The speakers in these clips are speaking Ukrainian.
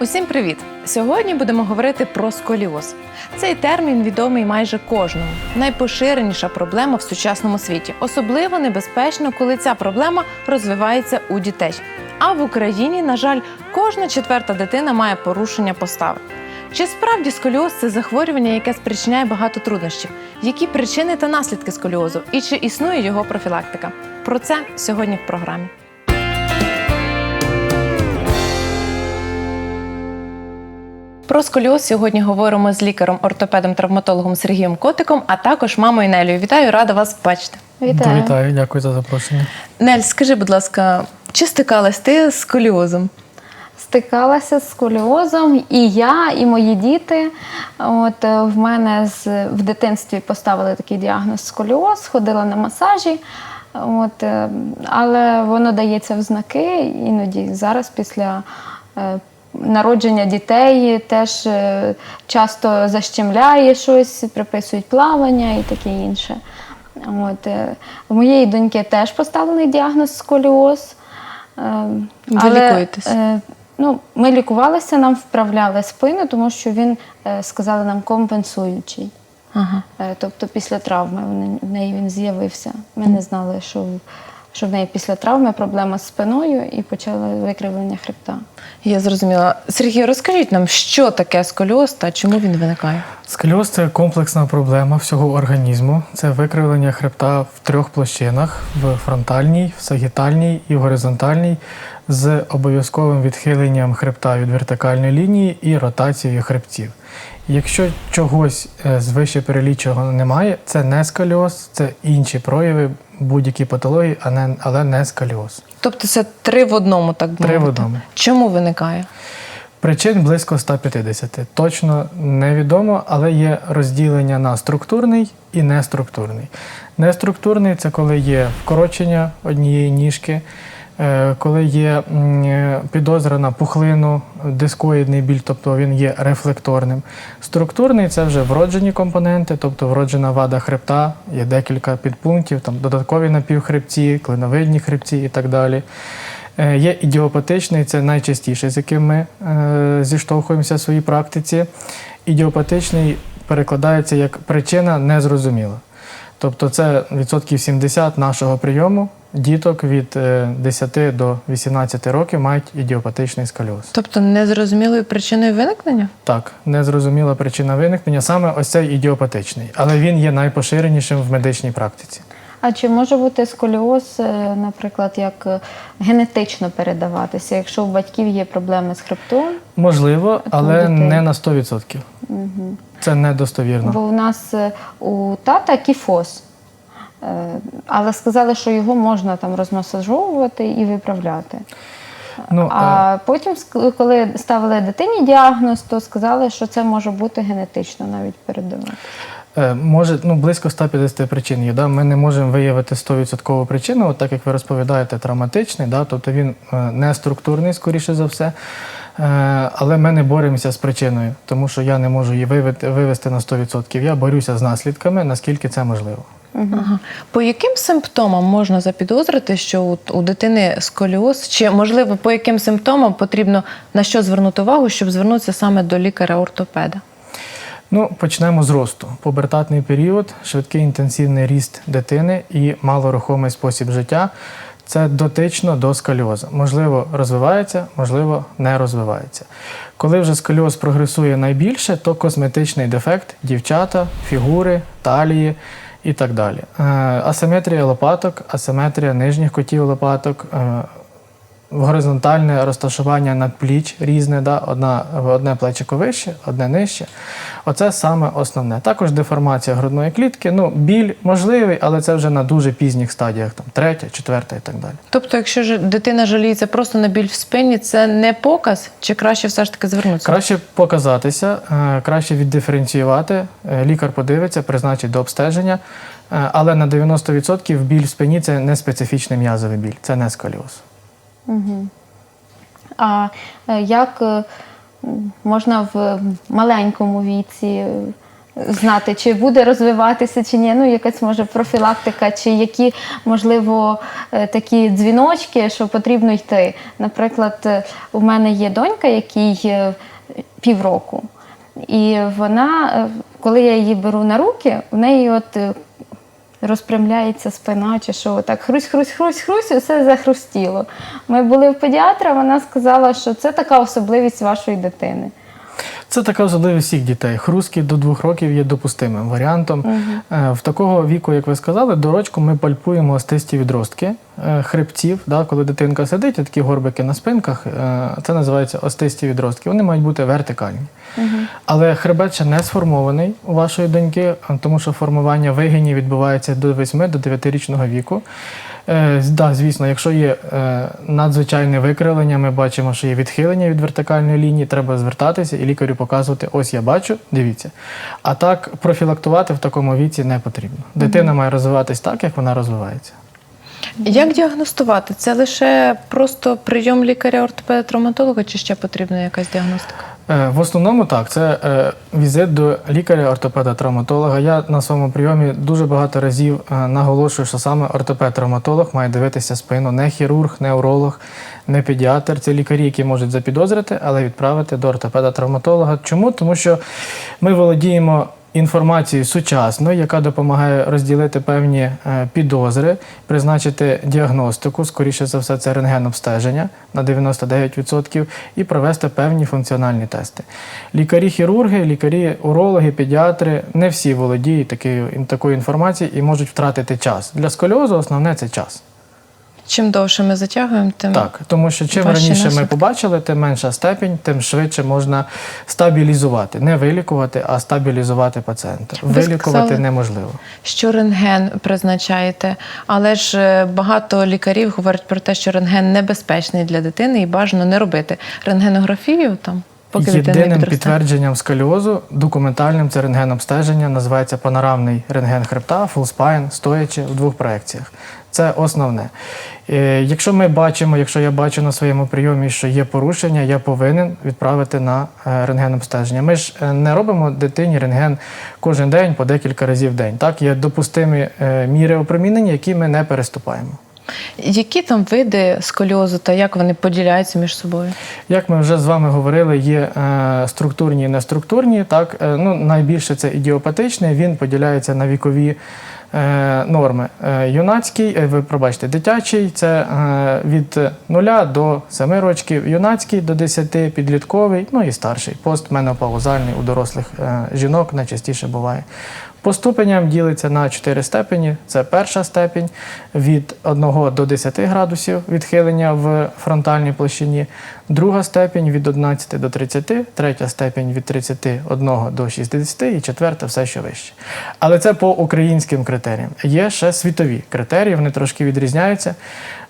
Усім привіт! Сьогодні будемо говорити про сколіоз. Цей термін відомий майже кожному. Найпоширеніша проблема в сучасному світі. Особливо небезпечно, коли ця проблема розвивається у дітей. А в Україні, на жаль, кожна четверта дитина має порушення постави. Чи справді сколіоз це захворювання, яке спричиняє багато труднощів? Які причини та наслідки сколіозу? І чи існує його профілактика? Про це сьогодні в програмі. Про сколіоз сьогодні говоримо з лікарем, ортопедом, травматологом Сергієм Котиком, а також мамою Нелею. Вітаю, рада вас бачити. Вітаю. Вітаю, дякую за запрошення. Нель, скажи, будь ласка, чи стикалась ти з сколіозом? Стикалася з сколіозом і я, і мої діти. От е, в мене з в дитинстві поставили такий діагноз сколіоз, ходила на масажі. От, е, але воно дається в знаки іноді зараз після. Е, Народження дітей теж е, часто защемляє щось, приписують плавання і таке інше. От, е, в моєї доньки теж поставлений діагноз сколіоз. Е, Ви лікуєтесь? е, Ну, ми лікувалися, нам вправляли спину, тому що він, е, сказали нам, компенсуючий. Ага. Е, Тобто після травми в неї він з'явився. Ми не знали, що, що в неї після травми проблема з спиною і почали викривлення хребта. Я зрозуміла. Сергій, розкажіть нам, що таке сколіоз та чому він виникає? Сколіоз – це комплексна проблема всього організму. Це викривлення хребта в трьох площинах: в фронтальній, в сагітальній і в горизонтальній, з обов'язковим відхиленням хребта від вертикальної лінії і ротацією хребців. Якщо чогось е, з вище переліченого немає, це не сколіоз, це інші прояви будь-які патології, а не- але не сколіоз. Тобто це три в одному, так би Три в одному. Чому виникає? Причин близько 150. Точно невідомо, але є розділення на структурний і неструктурний. Неструктурний це коли є вкорочення однієї ніжки, коли є е, підозра на пухлину, дискоїдний біль, тобто він є рефлекторним. Структурний це вже вроджені компоненти, тобто вроджена вада хребта, є декілька підпунктів, там додаткові напівхребці, клиновидні хребці і так далі. Е, Є ідіопатичний, це найчастіше, з яким ми е, зіштовхуємося в своїй практиці. Ідіопатичний перекладається як причина незрозуміла. Тобто це відсотків 70 нашого прийому діток від е, 10 до 18 років мають ідіопатичний сколіоз. Тобто незрозумілою причиною виникнення? Так, незрозуміла причина виникнення саме ось цей ідіопатичний, але він є найпоширенішим в медичній практиці. А чи може бути сколіоз, е, наприклад, як е, генетично передаватися, якщо у батьків є проблеми з хребтом? Можливо, але не на 100%. Це недостовірно. Бо у нас е, у тата кіфоз. Е, Але сказали, що його можна там розмасажовувати і виправляти. Ну, е, А потім, коли ставили дитині діагноз, то сказали, що це може бути генетично навіть передавати. Е, Може, ну близько 150 причин є. Да? Ми не можемо виявити 100% причину, от так як ви розповідаєте, травматичний, да? тобто він е, не структурний, скоріше за все. Е, Але ми не боремося з причиною, тому що я не можу її вивести на 100%. Я борюся з наслідками, наскільки це можливо. Ага. По яким симптомам можна запідозрити, що у, у дитини сколіоз, чи можливо по яким симптомам потрібно на що звернути увагу, щоб звернутися саме до лікаря-ортопеда? Ну, почнемо з росту. Пубертатний період, швидкий інтенсивний ріст дитини і малорухомий спосіб життя. Це дотично до сколіозу. Можливо, розвивається, можливо, не розвивається. Коли вже сколіоз прогресує найбільше, то косметичний дефект дівчата, фігури, талії і так далі. Е, Асиметрія лопаток, асиметрія нижніх котів лопаток, е, горизонтальне розташування надпліч різне, да? Одна, одне плечико вище, одне нижче. Оце саме основне. Також деформація грудної клітки. Ну, біль можливий, але це вже на дуже пізніх стадіях, там третя, четверта і так далі. Тобто, якщо ж дитина жаліється просто на біль в спині, це не показ, чи краще все ж таки звернутися? Краще показатися, е, краще віддиференціювати. Е, Лікар подивиться, призначить до обстеження. Е, Але на 90% біль в спині це не специфічний м'язовий біль, це не сколіоз. А е, як е, можна в маленькому віці знати, чи буде розвиватися, чи ні. Ну, якась може профілактика, чи які, можливо, е, такі дзвіночки, що потрібно йти. Наприклад, е, у мене є донька, якій е, півроку. І вона, е, коли я її беру на руки, в неї от е, розпрямляється спина, чи що так хрусь, хрусь, хрусь, хрусь, і все захрустіло. Ми були в педіатра, вона сказала, що це така особливість вашої дитини. Це така особливість всіх дітей. Хрустки до двох років є допустимим варіантом. Е, В такого віку, як ви сказали, дорочку ми пальпуємо остисті відростки е, хребців. Да, коли дитинка сидить, такі горбики на спинках, е, це називається остисті відростки. Вони мають бути вертикальні. Але хребет ще не сформований у вашої доньки, тому що формування вигинів відбувається до 8 до 9 річного віку. Е, да, звісно, якщо є е, надзвичайне викривлення, ми бачимо, що є відхилення від вертикальної лінії, треба звертатися і лікарю показувати: ось я бачу, дивіться. А так профілактувати в такому віці не потрібно. Дитина має розвиватись так, як вона розвивається. Як діагностувати? Це лише просто прийом лікаря-ортопеда-травматолога, чи ще потрібна якась діагностика? Е, В основному так, це е, візит до лікаря, ортопеда, травматолога. Я на своєму прийомі дуже багато разів е, наголошую, що саме ортопед-травматолог має дивитися спину, не хірург, не уролог, не педіатр. Це лікарі, які можуть запідозрити, але відправити до ортопеда-травматолога. Чому? Тому що ми володіємо. Інформацією сучасною, яка допомагає розділити певні е, підозри, призначити діагностику, скоріше за все, це рентген-обстеження на 99%, і провести певні функціональні тести. Лікарі-хірурги, лікарі-урологи, педіатри не всі володіють такою, такою інформацією і можуть втратити час. Для сколіозу основне це час. Чим довше ми затягуємо, тим Так, тому що чим раніше ми побачили, тим менша степінь, тим швидше можна стабілізувати. Не вилікувати, а стабілізувати пацієнта. Ви Вилікувати сказали- неможливо. що рентген призначаєте, але ж е, багато лікарів говорять про те, що рентген небезпечний для дитини і бажано не робити рентгенографію там, поки Єдиним підтвердженням сколіозу документальним це рентген-обстеження, називається панорамний рентген хребта, full spine, стоячи в двох проекціях. Це основне. Е, Якщо ми бачимо, якщо я бачу на своєму прийомі, що є порушення, я повинен відправити на е, рентген-обстеження. Ми ж е, не робимо дитині рентген кожен день по декілька разів в день. Так, є допустимі міри опромінення, які ми не переступаємо. Які там види сколіозу та як вони поділяються між собою? Як ми вже з вами говорили, є структурні і неструктурні. Так, ну, найбільше це ідіопатичний, він поділяється на вікові норми. Е, юнацький, е, ви пробачте, дитячий це е, від 0 до 7 років, юнацький до 10, підлітковий, ну і старший, постменопаузальний у дорослих е, жінок найчастіше буває. По ступеням ділиться на 4 степені. Це перша степень від 1 до 10 градусів відхилення в фронтальній площині, друга степень від 11 до 30, третя степень від 31 до 60 і четверта все що вище. Але це по українським критеріям. Є ще світові критерії, вони трошки відрізняються.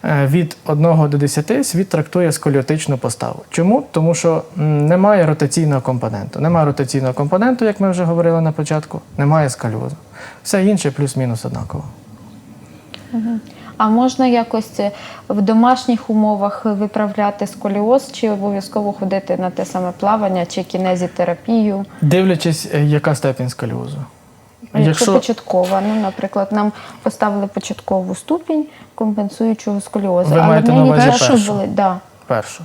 Е, Від 1 до 10 світ трактує сколіотичну поставу. Чому? Тому що немає ротаційного компоненту. Немає ротаційного компоненту, як ми вже говорили на початку, немає сколіозу. Все інше плюс-мінус однаково. А можна якось е, в домашніх умовах виправляти сколіоз, чи обов'язково ходити на те саме плавання, чи кінезітерапію? Дивлячись, е, яка степінь сколіозу. Якщо, Якщо початкова, ну, наприклад, нам поставили початкову ступінь компенсуючого сколіозу, Ви але маєте в на увазі першу? були. Да. Першу.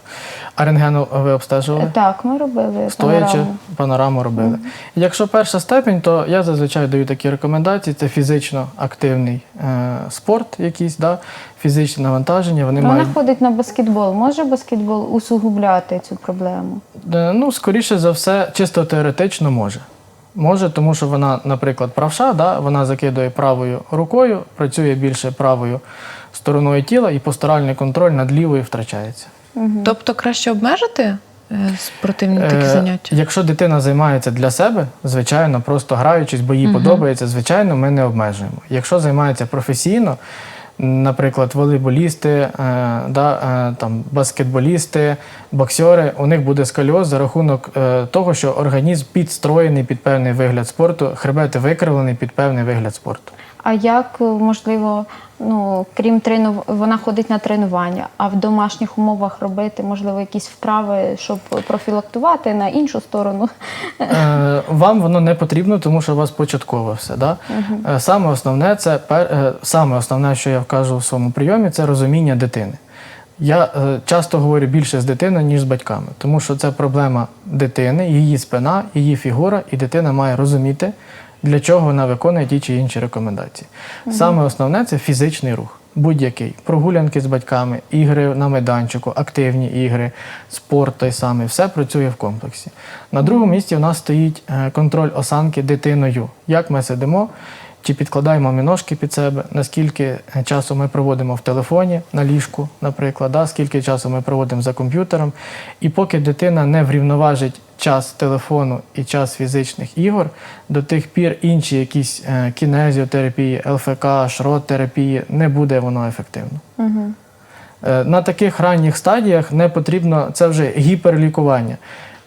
А рентгену ви обстежували? Так, ми робили Стоячи, панораму. панораму робили. Якщо перша степень, то я зазвичай даю такі рекомендації: це фізично активний е, спорт, якийсь, да? фізичне навантаження. Вони Вона мають ходить на баскетбол. Може баскетбол усугубляти цю проблему? Е, Ну, скоріше за все, чисто теоретично може. Може, тому що вона, наприклад, правша, да? вона закидує правою рукою, працює більше правою стороною тіла, і посторальний контроль над лівою втрачається. Тобто краще обмежити е, спортивні такі Е, заняття? Якщо дитина займається для себе, звичайно, просто граючись, бо їй подобається, звичайно, ми не обмежуємо. Якщо займається професійно, наприклад, волейболісти, е, да, е, там, баскетболісти, боксери, у них буде сколіоз за рахунок е, того, що організм підстроєний під певний вигляд спорту, хребет викривлений під певний вигляд спорту. А як е, можливо, ну крім трену, вона ходить на тренування, а в домашніх умовах робити, можливо, якісь вправи, щоб профілактувати на іншу сторону? Е, Вам воно не потрібно, тому що у вас початково все. Да? Е, Саме основне, це саме основне, що я вкажу в своєму прийомі, це розуміння дитини. Я е, часто говорю більше з дитиною, ніж з батьками, тому що це проблема дитини, її спина, її фігура, і дитина має розуміти, для чого вона виконує ті чи інші рекомендації. Саме основне це фізичний рух. Будь-який прогулянки з батьками, ігри на майданчику, активні ігри, спорт той самий, все працює в комплексі. На другому місці у нас стоїть е, контроль осанки дитиною. Як ми сидимо, чи підкладаємо ми ножки під себе, наскільки е, часу ми проводимо в телефоні на ліжку, наприклад, да, скільки часу ми проводимо за комп'ютером. І поки дитина не врівноважить час телефону і час фізичних ігор, до тих пір інші якісь е, кінезіотерапії, ЛФК, шрот-терапії не буде воно ефективно. Е, На таких ранніх стадіях не потрібно, це вже гіперлікування.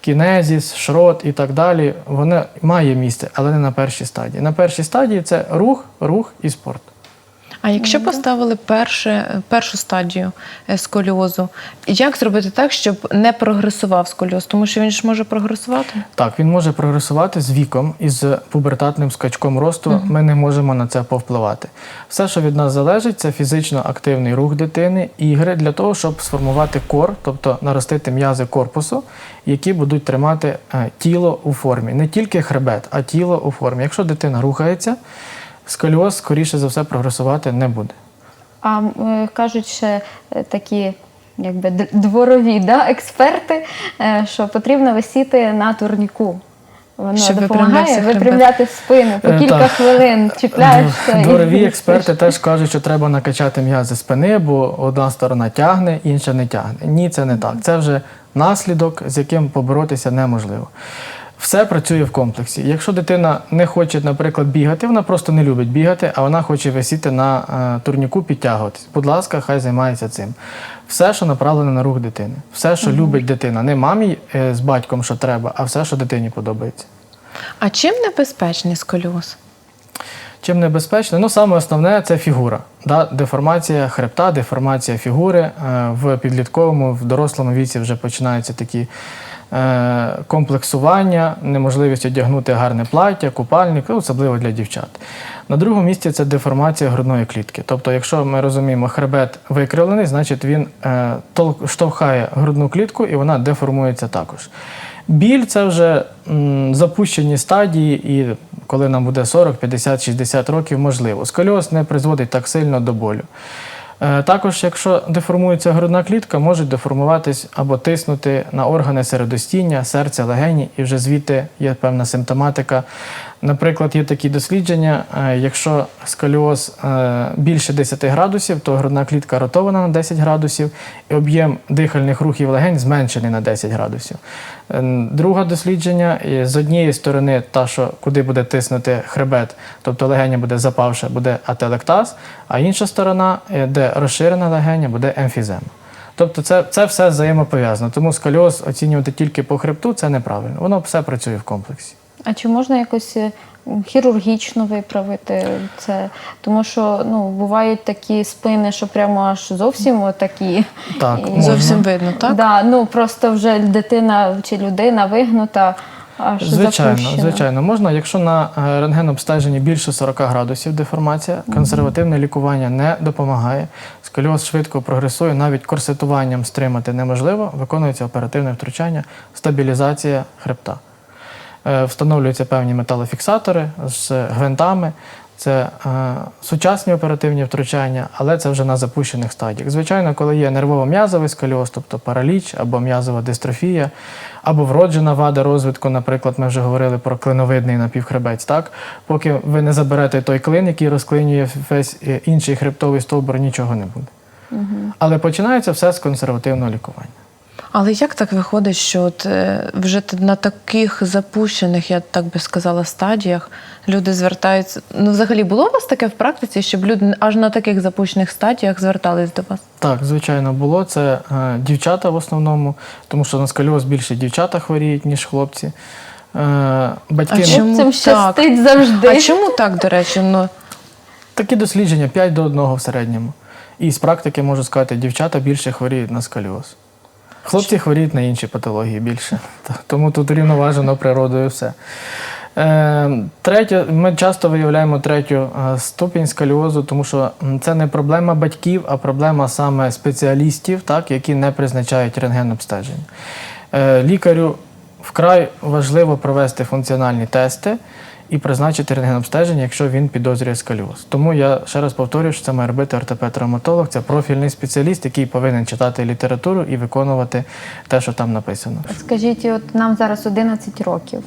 Кінезіс, шрот і так далі, воно має місце, але не на першій стадії. На першій стадії це рух, рух і спорт. А якщо поставили перше, першу стадію е, сколіозу, як зробити так, щоб не прогресував сколіоз? Тому що він ж може прогресувати? Так, він може прогресувати з віком і з пубертатним скачком росту. Ми не можемо на це повпливати. Все, що від нас залежить, це фізично активний рух дитини, ігри для того, щоб сформувати кор, тобто наростити м'язи корпусу, які будуть тримати е, тіло у формі. Не тільки хребет, а тіло у формі. Якщо дитина рухається, сколіоз, скоріше за все, прогресувати не буде. А е, кажуть ще е, такі. Якби дворові да, експерти, е, що потрібно висіти на турніку. Воно Щоб допомагає випрямляти спину по кілька так. хвилин, чіпляєшся. Дворові спиш. експерти теж кажуть, що треба накачати м'язи спини, бо одна сторона тягне, інша не тягне. Ні, це не так. Це вже наслідок, з яким поборотися неможливо. Все працює в комплексі. Якщо дитина не хоче, наприклад, бігати, вона просто не любить бігати, а вона хоче висіти на е, турніку, підтягуватись. Будь ласка, хай займається цим. Все, що направлене на рух дитини, все, що любить дитина, не мамі е, з батьком, що треба, а все, що дитині подобається. А чим небезпечний сколіоз? Чим небезпечно? Ну, саме основне це фігура. Да? Деформація хребта, деформація фігури. Е, В підлітковому, в дорослому віці вже починаються такі комплексування, неможливість одягнути гарне плаття, купальник, ну, особливо для дівчат. На другому місці це деформація грудної клітки. Тобто, якщо ми розуміємо, хребет викривлений, значить він е, штовхає грудну клітку і вона деформується також. Біль це вже запущені стадії, і коли нам буде 40, 50, 60 років, можливо. Сколіоз не призводить так сильно до болю. Е, Також, якщо деформується грудна клітка, можуть деформуватись або тиснути на органи середостіння, серця, легені, і вже звідти є певна симптоматика. Наприклад, є такі дослідження, е, якщо сколіоз е, більше 10 градусів, то грудна клітка ротована на 10 градусів, і об'єм дихальних рухів легень зменшений на 10 градусів. Е, Друге дослідження з однієї сторони, та, що куди буде тиснути хребет, тобто легеня буде запавша, буде ателектаз, а інша сторона, де розширена легеня, буде емфізема. Тобто це, це все взаємопов'язано. Тому сколіоз оцінювати тільки по хребту це неправильно. Воно все працює в комплексі. А чи можна якось е, хірургічно виправити це? Тому що ну, бувають такі спини, що прямо аж зовсім такі. Так, І- Зовсім видно, так? Да, ну просто вже дитина чи людина вигнута, аж Звичайно, запущена. звичайно, можна, якщо на е, рентген-обстеженні більше 40 градусів деформація, консервативне лікування не допомагає. Сколіоз швидко прогресує, навіть корсетуванням стримати неможливо, виконується оперативне втручання, стабілізація хребта. Е, Встановлюються певні металофіксатори з гвинтами. Це е, сучасні оперативні втручання, але це вже на запущених стадіях. Звичайно, коли є нервово-м'язовий сколіоз, тобто параліч або м'язова дистрофія, або вроджена вада розвитку, наприклад, ми вже говорили про клиновидний напівхребець. Так, поки ви не заберете той клин, який розклинює весь е, інший хребтовий стовбур, нічого не буде. Але починається все з консервативного лікування. Але як так виходить, що от е, вже на таких запущених, я так би сказала, стадіях люди звертаються. Ну, взагалі було у вас таке в практиці, щоб люди аж на таких запущених стадіях звертались до вас? Так, звичайно, було. Це е, дівчата в основному, тому що на сколіоз більше дівчата хворіють, ніж хлопці. Е, батьки А чому Цим щастить завжди. А чому так, до речі? Ну, Такі дослідження 5 до 1 в середньому. І з практики можу сказати, дівчата більше хворіють на сколіоз. Хлопці хворіють на інші патології більше. Тому тут рівноважено природою все. Е, третє, ми часто виявляємо третю е, ступінь сколіозу, тому що це не проблема батьків, а проблема саме спеціалістів, так, які не призначають рентген-обстеження. Е, лікарю вкрай важливо провести функціональні тести і призначити рентген-обстеження, якщо він підозрює сколіоз. Тому я ще раз повторюю, що це має робити ортопед-травматолог, це профільний спеціаліст, який повинен читати літературу і виконувати те, що там написано. Скажіть, от нам зараз 11 років.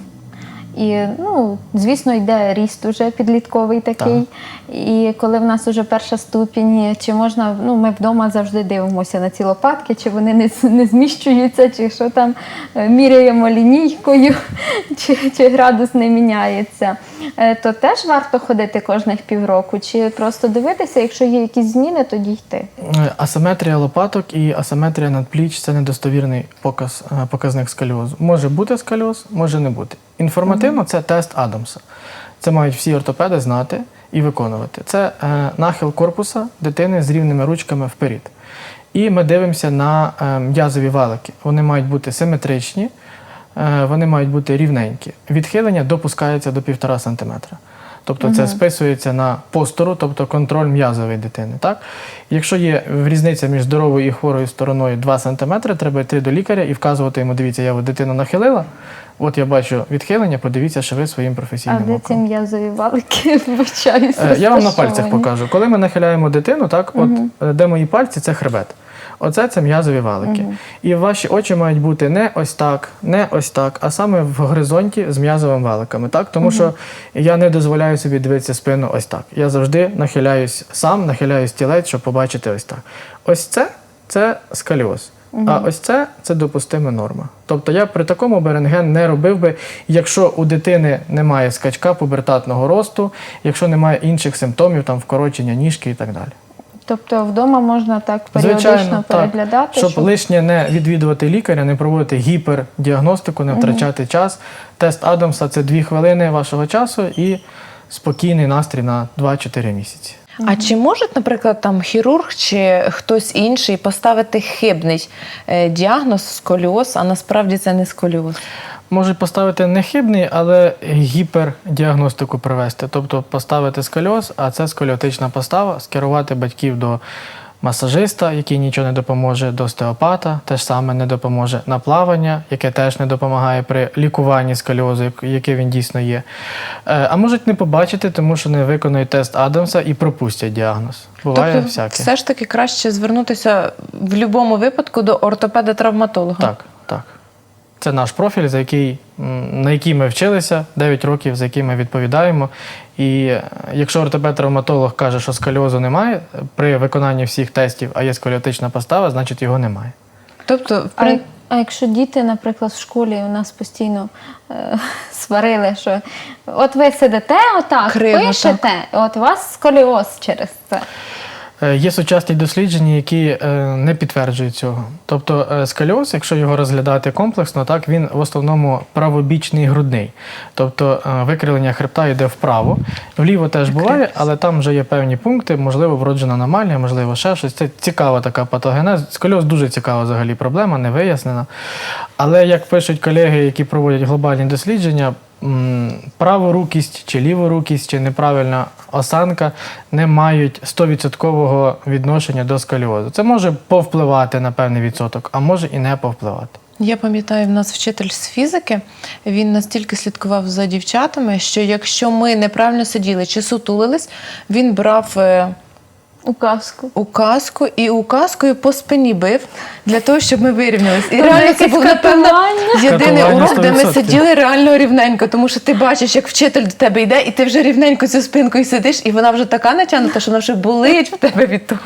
І, ну, звісно, йде ріст уже підлітковий такий. І коли в нас вже перша ступінь, чи можна, ну, ми вдома завжди дивимося на ці лопатки, чи вони не, не зміщуються, чи що там е, міряємо лінійкою, чи, чи градус не міняється. Е, То теж варто ходити кожних півроку, чи просто дивитися, якщо є якісь зміни, тоді йти. Е, Асиметрія лопаток і асиметрія надпліч це недостовірний показ, е, показник сколіозу. Може бути сколіоз, може не бути. Інформативно це тест Адамса. Це мають всі ортопеди знати і виконувати. Це е, нахил корпуса дитини з рівними ручками вперед. І ми дивимося на е, м'язові валики. Вони мають бути симетричні, вони мають бути рівненькі. Відхилення допускається до 1,5 см. Тобто це списується на постору, тобто контроль м'язової дитини. Так? Якщо є різниця між здоровою і хворою стороною 2 см, треба йти до лікаря і вказувати йому, дивіться, я дитину нахилила, от я бачу відхилення, подивіться, що ви своїм А професійним де ці м'язові валики вибачаюся? Е, Я вам на пальцях покажу. Коли ми нахиляємо дитину, так, от е, де мої пальці, це хребет. Оце це м'язові валики. І ваші очі мають бути не ось так, не ось так, а саме в горизонті з м'язовими валиками. Так? Тому що я не дозволяю собі дивитися спину ось так. Я завжди нахиляюсь сам, нахиляюсь тілець, щоб побачити ось так. Ось це це сколіоз. А ось це це допустима норма. Тобто я при такому би рентген не робив би, якщо у дитини немає скачка пубертатного росту, якщо немає інших симптомів, там вкорочення ніжки і так далі. Тобто вдома можна так періодично переглядати, щоб, лишнє не відвідувати лікаря, не проводити гіпердіагностику, не втрачати час. Тест Адамса це 2 хвилини вашого часу і спокійний настрій на 2-4 місяці. А чи можуть, наприклад, там хірург чи хтось інший поставити хибний е, діагноз сколіоз, а насправді це не сколіоз? Можуть поставити не хибний, але гіпердіагностику провести, тобто поставити сколіоз, а це сколіотична постава, скерувати батьків до масажиста, який нічого не допоможе, до остеопата, теж саме не допоможе на плавання, яке теж не допомагає при лікуванні сколіозу, як- яке він дійсно є. Е, А можуть не побачити, тому що не виконують тест Адамса і пропустять діагноз. Буває тобто, всяке. все ж таки краще звернутися в будь-якому випадку до ортопеда-травматолога. Так, так. Це наш профіль, за який, на який ми вчилися 9 років, за який ми відповідаємо. І е, якщо ортопед-травматолог каже, що сколіозу немає при виконанні всіх тестів, а є сколіотична постава, значить його немає. Тобто, в А, а якщо діти, наприклад, в школі у нас постійно е, сварили, що от ви сидите отак, Криво, пишете, от у вас сколіоз через це. Е, Є сучасні дослідження, які е, не підтверджують цього. Тобто е, сколіоз, якщо його розглядати комплексно, так він в основному правобічний грудний. Тобто викривлення хребта йде вправо, вліво теж буває, але там вже є певні пункти, можливо, вроджена аномалія, можливо, ще щось. Це цікава така патогенез. Сколіоз дуже цікава взагалі проблема, не вияснена. Але як пишуть колеги, які проводять глобальні дослідження, праворукість чи ліворукість, чи неправильна осанка не мають 100% відношення до сколіозу. Це може повпливати на певний відсоток, а може і не повпливати. Я пам'ятаю, в нас вчитель з фізики. Він настільки слідкував за дівчатами, що якщо ми неправильно сиділи чи сутулились, він брав Указку. указку і указкою по спині бив для того, щоб ми вирівнялись. І Це реально це був напевно єдиний урок, де ми сиділи реально рівненько, тому що ти бачиш, як вчитель до тебе йде, і ти вже рівненько цю спинкою сидиш, і вона вже така натягнута, що вона вже болить в тебе від того.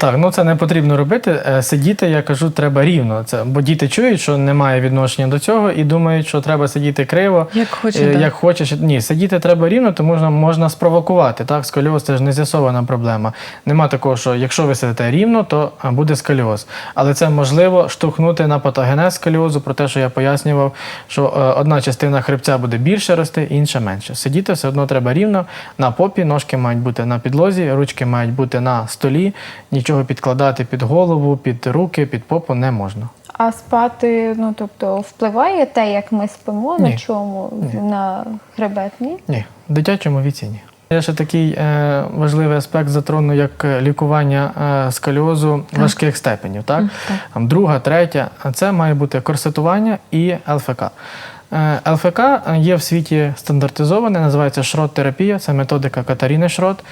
Так, ну це не потрібно робити. Е, Сидіти, я кажу, треба рівно. Це, бо діти чують, що немає відношення до цього, і думають, що треба сидіти криво. Як хоче, Е, як хочеш. Ні, сидіти треба рівно, тому можна, можна спровокувати. Так, сколіоз це ж не з'ясована проблема. Нема такого, що якщо ви сидите рівно, то буде сколіоз. Але це можливо штовхнути на патогенез сколіозу, про те, що я пояснював, що е, одна частина хребця буде більше рости, інша менше. Сидіти все одно треба рівно на попі, ножки мають бути на підлозі, ручки мають бути на столі, нічого підкладати під голову, під руки, під попу не можна. А спати, ну тобто, впливає те, як ми спимо, на чому? Ні. На хребет, ні? Ні, в дитячому віці ні. Є ще такий е, важливий аспект затрону, як е, лікування е, сколіозу важких степенів. Так? Там друга, третя. Це має бути корсетування і ЛФК. Е, ЛФК є в світі стандартизоване, називається шрот-терапія, це методика Катаріни Шрот.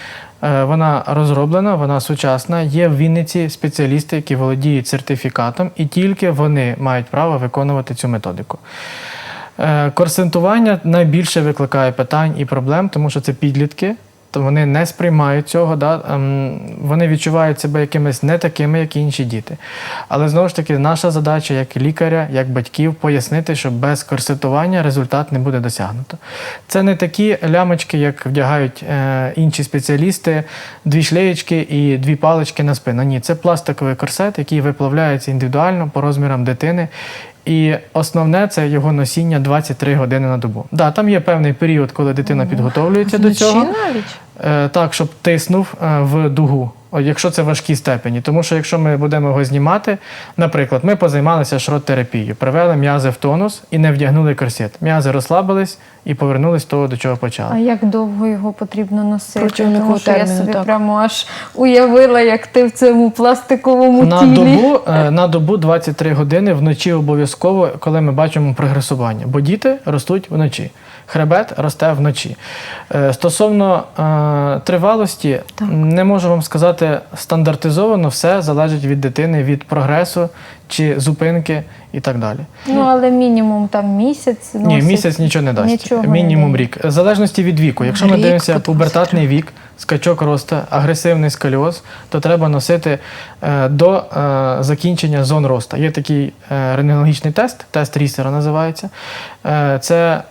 Е, Вона розроблена, вона сучасна. Є в Вінниці спеціалісти, які володіють сертифікатом, і тільки вони мають право виконувати цю методику. Е, Корсентування найбільше викликає питань і проблем, тому що це підлітки, то вони не сприймають цього, да? ем, вони відчувають себе якимись не такими, як інші діти. Але знову ж таки, наша задача як лікаря, як батьків, пояснити, що без корсетування результат не буде досягнуто. Це не такі лямочки, як вдягають е, інші спеціалісти, дві шлеєчки і дві палички на спину. Ні, це пластиковий корсет, який виплавляється індивідуально по розмірам дитини. І основне це його носіння 23 години на добу. Да, там є певний період, коли дитина підготовлюється до цього. Е, так, щоб тиснув е, в дугу, якщо це важкі степені. Тому що якщо ми будемо його знімати, наприклад, ми позаймалися шрот-терапією, привели м'язи в тонус і не вдягнули корсет. М'язи розслабились і повернулись до того, до чого почали. А як довго його потрібно носити? Протягом Тому що я собі так. прямо аж уявила, як ти в цьому пластиковому На тілі. добу, е, на добу 23 години вночі обов'язково, коли ми бачимо прогресування. Бо діти ростуть вночі. Хребет росте вночі. Е, Стосовно е, тривалості, не можу вам сказати стандартизовано, все залежить від дитини, від прогресу чи зупинки і так далі. Ну, але мінімум там місяць. Ні, місяць нічого не дасть. Нічого Мінімум дає. рік. В залежності від віку. Якщо ми дивимося пубертатний вік, скачок росту, агресивний сколіоз, то треба носити е, до е, закінчення зон росту. Є такий е, рентгенологічний тест, тест Рісера називається. Е, це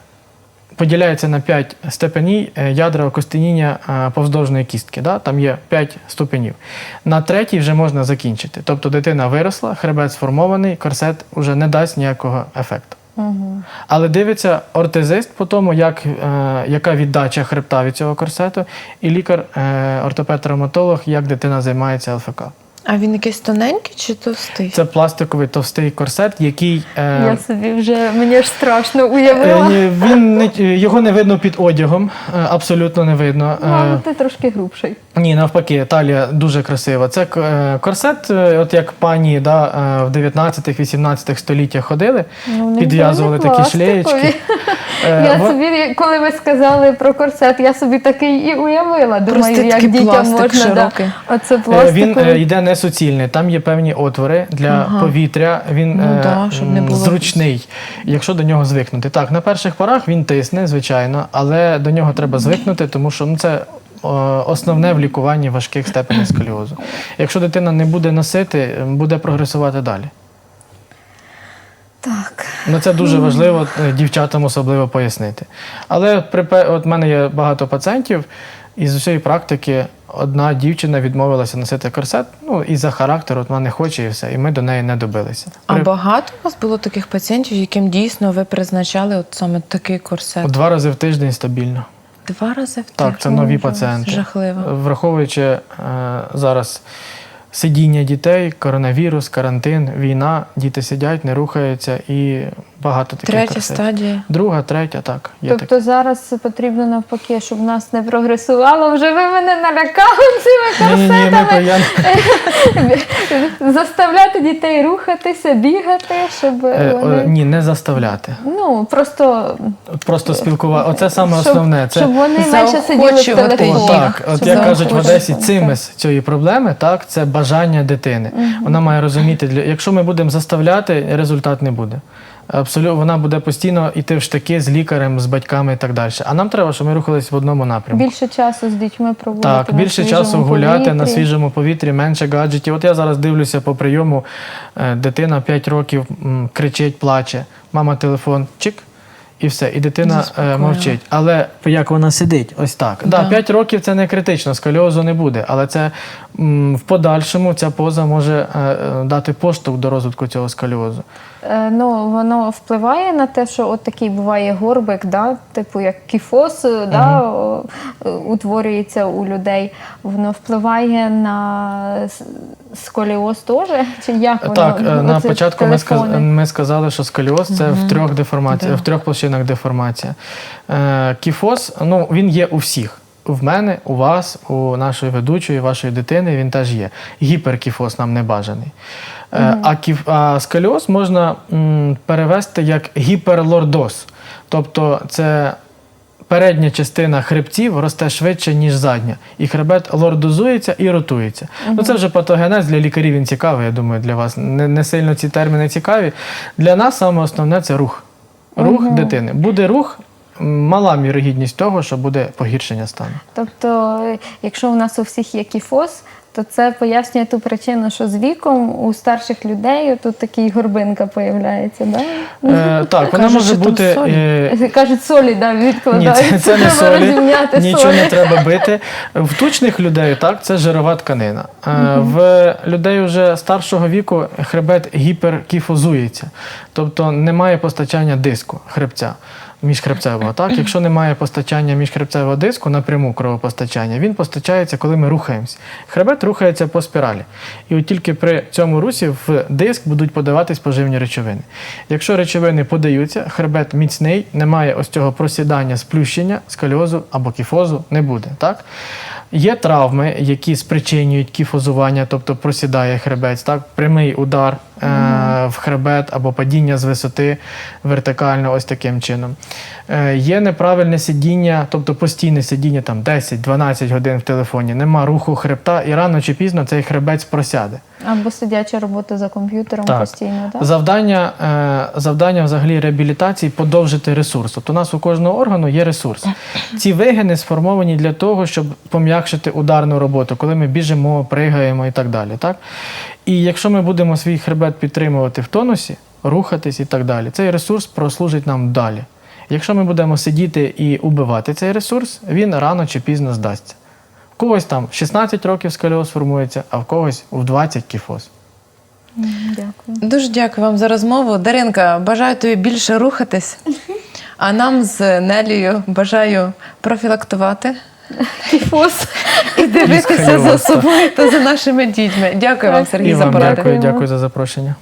поділяється на 5 степенів е, ядра окостеніння е, повздовжної кістки. Да? Там є 5 ступенів. На третій вже можна закінчити. Тобто дитина виросла, хребет сформований, корсет вже не дасть ніякого ефекту. Угу. Але дивиться ортезист по тому, як, е, яка віддача хребта від цього корсету, і лікар, е, ортопед-травматолог, як дитина займається ЛФК. А він якийсь тоненький чи товстий? Це пластиковий товстий корсет, який е, Я собі вже мені ж страшно е, уявила. ні, він не, його не видно під одягом, е, абсолютно не видно. Ну, але Е, ти трошки грубший. Ні, навпаки, талія дуже красива. Це е, корсет, е, от як пані да, е, в 19-18 століттях ходили, Ну, вони підв'язували були такі пластикові. шлеєчки. Е, Я во- собі, коли ви сказали про корсет, я собі такий і уявила. Думаю, Просто як такий дітям пластик можна да, широкий. оце Е, Він е, йде не суцільний, там є певні отвори для Ага. повітря. Він Ну е, да, щоб не було зручний, якщо до нього звикнути. Так, на перших порах він тисне, звичайно, але до нього треба звикнути, тому що ну, це основне в лікуванні важких степенів сколіозу. Якщо дитина не буде носити, буде прогресувати далі. Так. Ну, це дуже важливо е, дівчатам особливо пояснити. Але при от в мене є багато пацієнтів, і з усієї практики одна дівчина відмовилася носити корсет. Ну, і за характер, от вона не хоче, і все. І ми до неї не добилися. А При- багато у вас було таких пацієнтів, яким дійсно ви призначали от саме такий корсет? Два рази в тиждень стабільно. Два рази в Так, тиждень? це нові пацієнти. Жахливо. Враховуючи е, зараз сидіння дітей, коронавірус, карантин, війна, діти сидять, не рухаються і багато таких Третя корсетів. стадія. Друга, третя, так. Є Тобто таке. зараз потрібно навпаки, щоб нас не прогресувало. Вже ви мене налякали цими Ні, ні, ні, ми про- я, заставляти дітей рухатися, бігати, щоб Е, вони ні, не заставляти. ну просто Просто спілкувати. Оце саме щоб, основне. Це щоб вони менше сиділи в телефоні. так, от як кажуть в Одесі, цимес цієї проблеми, так, це бажання дитини. Вона має розуміти, для якщо ми будемо заставляти, результат не буде. Абсолютно, вона буде постійно йти в штики з лікарем, з батьками і так далі. А нам треба, щоб ми рухались в одному напрямку. Більше часу з дітьми проводити. Так, на більше часу гуляти на свіжому повітрі, менше гаджетів. От я зараз дивлюся по прийому, е, дитина 5 років м, кричить, плаче, мама телефон, чик. І все, і дитина е, мовчить. Але як вона сидить, ось так. Да. Да. 5 років це не критично, сколіозу не буде, але це м, в подальшому ця поза може е, е, дати поштовх до розвитку цього сколіозу. Е, Ну, воно впливає на те, що от такий буває горбик, да? типу як кіфос е, да, о, е, утворюється у людей. Воно впливає на сколіоз теж? Чи як воно? Так, е, на початку ми, сказ... ми сказали, що сколіоз це в трьох деформаціях, Да. в трьох площинах деформація. Кіфоз, ну він є у всіх. В мене, у вас, у нашої ведучої, вашої дитини він теж є. Гіперкіфоз нам не бажаний. Е, а, кіф... а сколіоз можна м, перевести як гіперлордоз. Тобто це передня частина хребців росте швидше, ніж задня. І хребет лордозується і ротується. Ну це вже патогенез для лікарів він цікавий, я думаю, для вас. Не, не сильно ці терміни цікаві. Для нас саме основне це рух. Рух дитини. Буде рух, мала вірогідність того, що буде погіршення стану. Тобто, якщо у нас у всіх є кіфоз, то це пояснює ту причину, що з віком у старших людей тут такий горбинка появляється. Да? Е, так, вона Кажуть, може бути. солі. е, Кажуть, солі да, Ні, це, це не солі, нічого солі. не треба бити. В тучних людей так, це жирова тканина. Е, В людей вже старшого віку хребет гіперкіфозується, тобто немає постачання диску хребця. Міжхребцевого, так? Якщо немає постачання міжхребцевого диску напряму кровопостачання, він постачається, коли ми рухаємось. Хребет рухається по спіралі. І от тільки при цьому русі в диск будуть подаватись поживні речовини. Якщо речовини подаються, хребет міцний, немає ось цього просідання, сплющення, сколіозу або кіфозу не буде. Так? Є травми, які спричинюють кіфозування, тобто просідає хребець, так? прямий удар в хребет або падіння з висоти вертикально, ось таким чином. Е- є неправильне сидіння, тобто постійне сидіння там 10-12 годин в телефоні, нема руху хребта, і рано чи пізно цей хребець просяде. Або сидяча робота за комп'ютером Так. постійно, так? Завдання, е, завдання взагалі реабілітації подовжити ресурс. От у нас у кожного органу є ресурс. Ці вигини сформовані для того, щоб пом'якшити ударну роботу, коли ми біжимо, пригаємо і так далі. Так? І якщо ми будемо свій хребет підтримувати в тонусі, рухатись і так далі, цей ресурс прослужить нам далі. Якщо ми будемо сидіти і убивати цей ресурс, він рано чи пізно здасться. Когось там в 16 років сколіоз формується, а в когось в 20 кіфоз. Дякую. Дуже дякую вам за розмову. Даринка, бажаю тобі більше рухатись. А нам з Нелією бажаю профілактувати Кіфоз. і дивитися за собою та за нашими дітьми. Дякую вам, Сергій, І за поради. дякую, дякую за запрошення.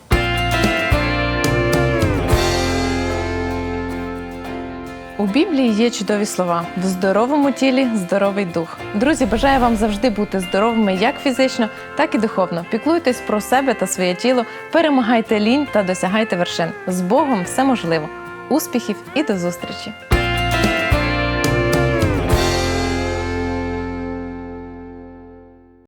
У Біблії є чудові слова: в здоровому тілі здоровий дух. Друзі, бажаю вам завжди бути здоровими як фізично, так і духовно. Піклуйтесь про себе та своє тіло, перемагайте лінь та досягайте вершин. З Богом все можливо. Успіхів і до зустрічі!